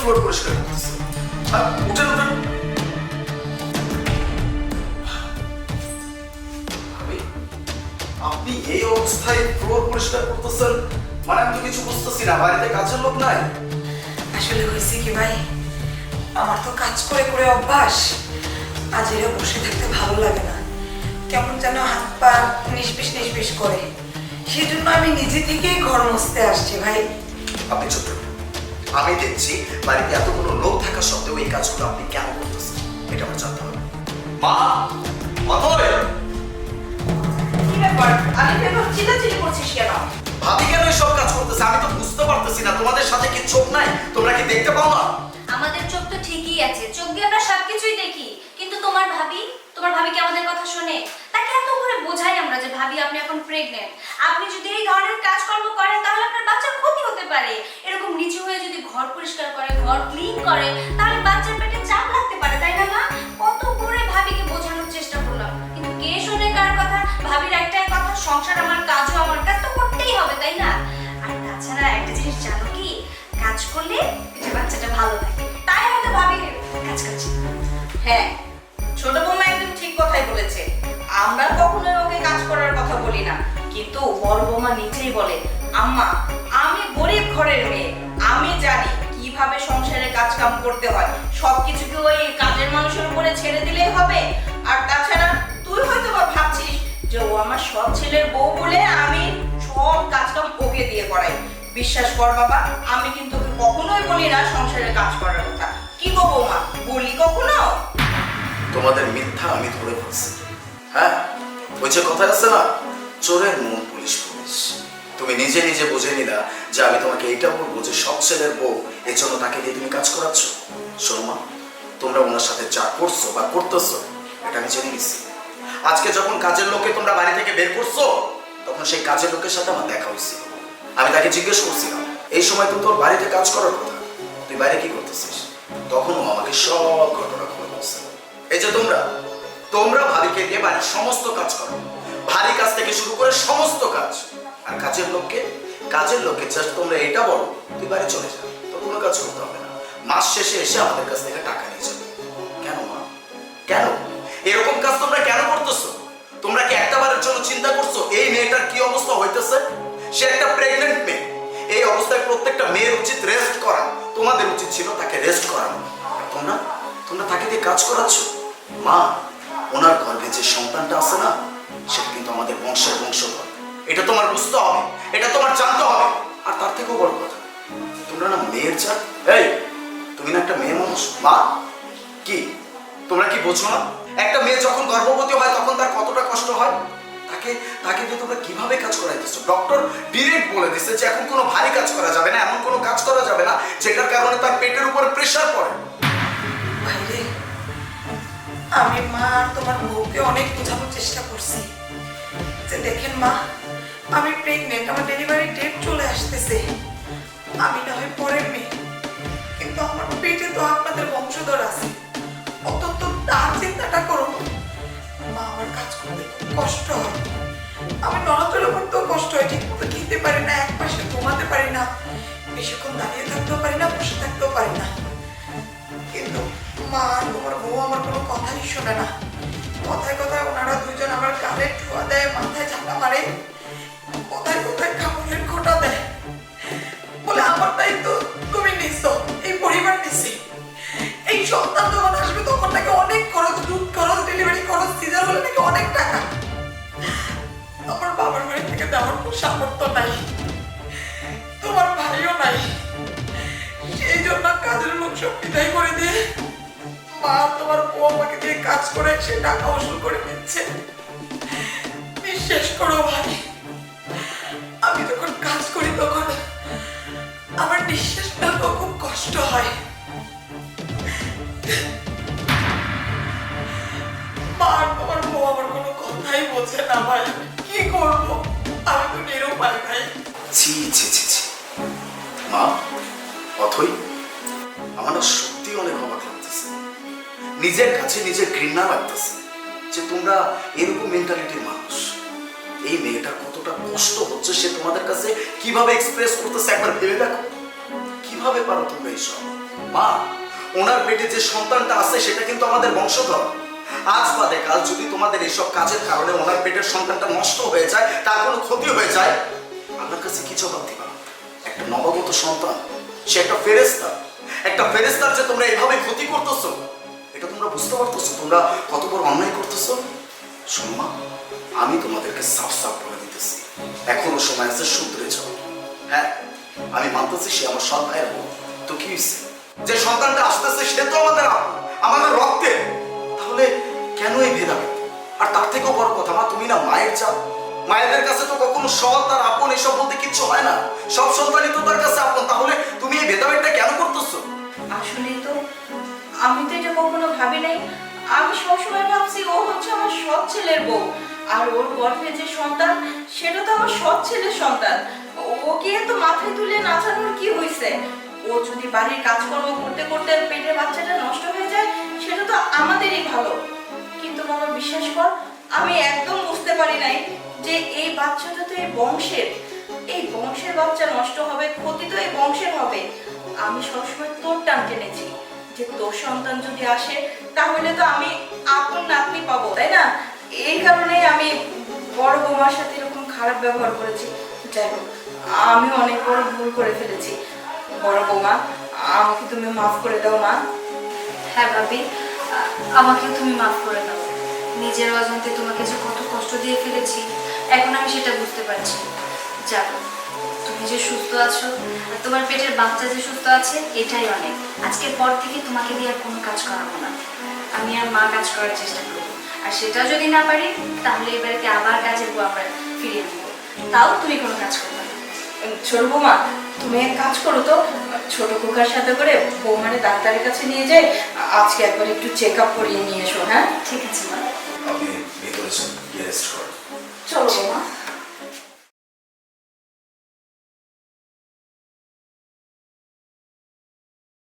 Floor পরিষ্কার করতেছে উঠেন উঠেন। আপনি এই অবস্থায় ফ্লোর পরিষ্কার করতেছেন মানে আমি তো কিছু বুঝতেছি না বাড়িতে কাজের লোক নাই। আসলে হয়েছে কি ভাই? আমার তো কাজ করে করে অভ্যাস। আজ এরা বসে থাকতে ভালো লাগে না। কেমন যেন হাত পা নিষ্পিস নিষ্পিস করে। সেই জন্য আমি নিজে থেকেই ঘর মুছতে আসছি ভাই। আপনি থাকুন। আমি দেখছি বাড়িতে এতগুলো লোক থাকা সত্ত্বেও এই কাজগুলো আপনি কেন করতেছেন? এটা আমার জানতে হবে। মা অথয় কি ব্যাপার? আমি ভেবে চিল্লাচিল্লি করছিস কেন? ভাবি কেন সব কাজ করতেছে? আমি তো বুঝতে পারতেছি না। তোমাদের সাথে কি চোখ নাই? তোমরা কি দেখতে পাও না? আমাদের চোখ তো ঠিকই আছে। চোখ দিয়ে আমরা সবকিছুই দেখি। কিন্তু তোমার ভাবি? তোমার ভাবি কি আমাদের কথা শোনে? তাকে এত করে বোঝাই আমরা যে ভাবি আপনি এখন প্রেগনেন্ট আপনি যদি এই ধরনের কাজকর্ম করেন তাহলে আপনার বাচ্চার ক্ষতি হতে পারে। নিচু হয়ে যদি ঘর পরিষ্কার করে, ঘর ক্লিন করে, তাহলে বাচ্চার পেটে চাপ লাগতে পারে, তাই না মা? কত করে ভাবিকে বোঝানোর চেষ্টা করলাম। কিন্তু কে শোনে কার কথা? ভাবির একটাই কথা, সংসার আমার, কাজও আমার, কাজ তো করতেই হবে, তাই না? আর তাছাড়া একটা জিনিস জানো কি? কাজ করলে পেটে বাচ্চাটা ভালো থাকে। তাই হয়তো ভাবি কাজ করছে। হ্যাঁ ছোট বৌমা একদম ঠিক কথাই বলেছে। আমরা কখনোই ওকে কাজ করার কথা বলি না। কিন্তু বড় বৌমা নিজেই বলে, আম্মা, আমি গরিব ঘরের মেয়ে। আমি জানি কীভাবে সংসারের কাজ কাম করতে হয়। সবকিছু কি ওই কাজের মানুষের উপরে ছেড়ে দিলেই হবে। আর তাছাড়া তুই হয়তো বা ভাবছিস যে ও আমার সৎ ছেলের বউ বলে আমি সব কাজ কাম ওকে দিয়ে করাই। বিশ্বাস কর বাবা, আমি কিন্তু কখনোই বলি না সংসারে কাজ করার কথা। কি গো বৌমা বলি কখনো? তোমাদের মিথ্যা আমি ধরে ফেলছি হ্যাঁ? ওই যে কথা আছে না, চোরের মন পুলিশ পুলিশ। তুমি নিজে নিজে বুঝে নিলা যে আমি তোমাকে এইটা বলব যে সব ছেলের বউ এর জন্য তাকে দিয়ে তুমি কাজ করাচ্ছ। শোনো মা, তোমরা ওনার সাথে যা করছ বা করতেছো, এটা আমি জেনে গেছি আজকে যখন কাজের লোকে তোমরা বাড়ি থেকে বের করছ, তখন সেই কাজের লোকের সাথে আমার দেখা হয়েছিল। আমি তাকে জিজ্ঞেস করছিলাম, এই সময় তো তোর বাড়িতে কাজ করার কথা, তুই বাইরে কি করতেছিস? তখনও আমাকে সব ঘটনা খুলে বলছে এই যে তোমরা তোমরা ভাবিকে দিয়ে বাড়ির সমস্ত কাজ করো। ভারী কাজ থেকে শুরু করে সমস্ত কাজ। লোককে, কাজের লোককে জাস্ট তোমরা এটা বলো, তুই বাড়ি চলে যা, তো কোনো কাজ করতে হবে না। মাস শেষে এসে আমাদের কাছ থেকে টাকা নিয়ে যাবে। কেন মা? কেন? এরকম কাজ তোমরা কেন করতেছো? তোমরা কি একটা বারের জন্য চিন্তা করছ, এই মেয়েটার কি অবস্থা হইতেছে? সে একটা প্রেগনেন্ট মেয়ে। এই অবস্থায় প্রত্যেকটা মেয়ের উচিত রেস্ট করা। তোমাদের উচিত ছিল তাকে রেস্ট করানো। তোমরা? তোমরা তাকে দিয়ে কাজ করাচ্ছ? মা, ওনার গর্ভে যে সন্তানটা আছে না এটা তোমার বুঝতে হবে, এটা তোমার জানতে হবে। আর তার থেকেও বড় কথা, তোমরা না মেয়ের চান এই, তুমি না একটা মেয়ে মানুষ? মা, কি? তোমরা কি বোঝো না? একটা মেয়ে যখন গর্ভবতী হয়, তখন তার কতটা কষ্ট হয়? তাকে তাকে দিয়ে তোমরা কীভাবে কাজ করাইতেছো? ডক্টর ডিরেক্ট বলে দিচ্ছে যে এখন কোনো ভারী কাজ করা যাবে না, এমন কোনো কাজ করা যাবে না, যেটার কারণে তার পেটের উপরে প্রেশার পড়ে। আমি মা তোমার বউকে অনেক বোঝানোর চেষ্টা করছি। যে দেখেন মা আমি প্রেগনেন্ট আমার ডেলিভারি ডেট চলে আসতেছে। আমি না হয় পরের মেয়ে। কিন্তু আমার পেটে তো আপনাদের বংশধর আছে। অত্যন্ত তার চিন্তাটা করো। মা আমার কাজ করতে কষ্ট হয়। আমি নড়াচড়া করতেও কষ্ট হয় ঠিক মতো খেতে পারি না, এক পাশে ঘুমাতে পারি না, বেশিক্ষণ দাঁড়িয়ে থাকতেও পারি না, বসে থাকতেও পারি না। কিন্তু মা আর তোমার বউ আমার কোনো কথাই শোনে না। কথায় কথায় ওনারা দুজন আমার গালে ঠুয়া দেয়, মাথায় ঝাঁটা মারে। কাপড়ের খোটা দেয় বলে আমার দায়িত্ব তুমি নিছো, এই পরিবার নিছি। এই সন্তান যখন আসবে তখন নাকি অনেক খরচ, দুধ খরচ ডেলিভারি খরচ সিজার হলে নাকি অনেক টাকা। আমার বাবার বাড়ি থেকে দেওয়ার সামর্থ্য নাই। তোমার ভাইও নাই। সেই জন্য কাজের লোক সব বিদায় করে দিয়ে মা তোমার বউ আমাকে দিয়ে কাজ করে, সে টাকা উসুল করে দিচ্ছে বিশ্বাস করো ভাই। আমি যখন কাজ করি তখন আমার নিঃশ্বাস ফেলতেও খুব কষ্ট হয়। আর বউ আমার কোনো কথাই বোঝে না ভাই। কি করব? আমি তো নিরুপায় ভাই। ছি ছি ছি ছি। মা, অথই আমার সত্যি অনেক অবাক লাগতেছে। নিজের কাছে নিজের ঘৃণা লাগতেছে যে তোমরা এরকম মেন্টালিটির মানুষ। এই মেয়েটা কতটা কষ্ট হচ্ছে সে তোমাদের কাছে কীভাবে এক্সপ্রেস করতেছে একবার ভেবে দেখো। কীভাবে পারো তুমি এইসব মা, ওনার পেটে যে সন্তানটা আছে, সেটা কিন্তু আমাদের বংশধর। আজ বাদে কাল যদি তোমাদের এইসব কাজের কারণে ওনার পেটের সন্তানটা নষ্ট হয়ে যায়, তার কোনো ক্ষতি হয়ে যায় আপনার কাছে কি জবাব দিবা? একটা নবাগত সন্তান, সে একটা ফেরেস্তা একটা ফেরেস্তার যে তোমরা এইভাবে ক্ষতি করতেছো, এটা তোমরা বুঝতে পারতেছো, তোমরা কত বড় অন্যায় করতেছো? শোনো আমি তোমাদেরকে সাফ সাফ বলে দিতেছি এখনও সময় আছে শুধরে যাও হ্যাঁ আমি মানতেছি সে আমার সৎ ভাইয়ের বোন তো কি হয়েছে যে সন্তানটা আসতেছে, সে তো আমাদের আমাদের রক্তে। তাহলে কেন এই ভেদাভেদ আর তার থেকেও বড় কথা, মা, তুমি না মায়ের চাপ মায়েদের কাছে তো কখনো সৎ আর আপন এসব বলতে কিচ্ছু হয় না। সব সন্তানই তো তার কাছে আপন। তাহলে তুমি এই ভেদাভেদটা কেন করতেছো? আসলে তো আমি তো এটা কখনো ভাবি নাই। আমি সবসময় ভাবছি ও হচ্ছে আমার সৎ ছেলের বউ। আর ওর গর্ভে যে সন্তান, সেটা তো আমার সৎ ছেলের সন্তান। ওকে এত মাথায় তুলে নাচানোর কি হয়েছে ও যদি বাড়ির কাজকর্ম করতে করতে পেটের বাচ্চাটা নষ্ট হয়ে যায়, সেটা তো আমাদেরই ভালো। কিন্তু বাবা, বিশ্বাস কর, আমি একদম বুঝতে পারি নাই যে এই বাচ্চাটা তো এই বংশের। এই বংশের বাচ্চা নষ্ট হবে, ক্ষতি তো এই বংশের হবে। আমি সবসময় তোর টান টেনেছি যে তোর সন্তান যদি আসে, তাহলে তো আমি আপন নাতনি পাবো, তাই না? এই কারণেই আমি বড় বৌমার সাথে এরকম খারাপ ব্যবহার করেছি। যাই হোক আমি অনেক বড় ভুল করে ফেলেছি। বড় বৌমা, আমাকে তুমি মাফ করে দাও মা। হ্যাঁ ভাবি আমাকে তুমি মাফ করে দাও। নিজের অজান্তে তোমাকে যে কত কষ্ট দিয়ে ফেলেছি, এখন আমি সেটা বুঝতে পারছি। যাক, তুমি যে সুস্থ আছো, আর তোমার পেটের বাচ্চা যে সুস্থ আছে, এটাই অনেক। আজকের পর থেকে তোমাকে দিয়ে আর কোনো কাজ করাবো না। আমি আর মা কাজ করার চেষ্টা করব। আর সেটা যদি না পারি তাহলে এবার বাড়িতে আবার কাজের বউ আমরা ফিরিয়ে নেব তাও তুমি কোনো কাজ করবে না। ছোট বৌমা তুমি এক কাজ করো তো। ছোট খোকার সাথে করে বৌমারে ডাক্তারের কাছে নিয়ে যাই। আজকে একবার একটু চেক আপ করিয়ে নিয়ে এসো হ্যাঁ? ঠিক আছে মা। আপনি ভিতরে চলো বৌমা।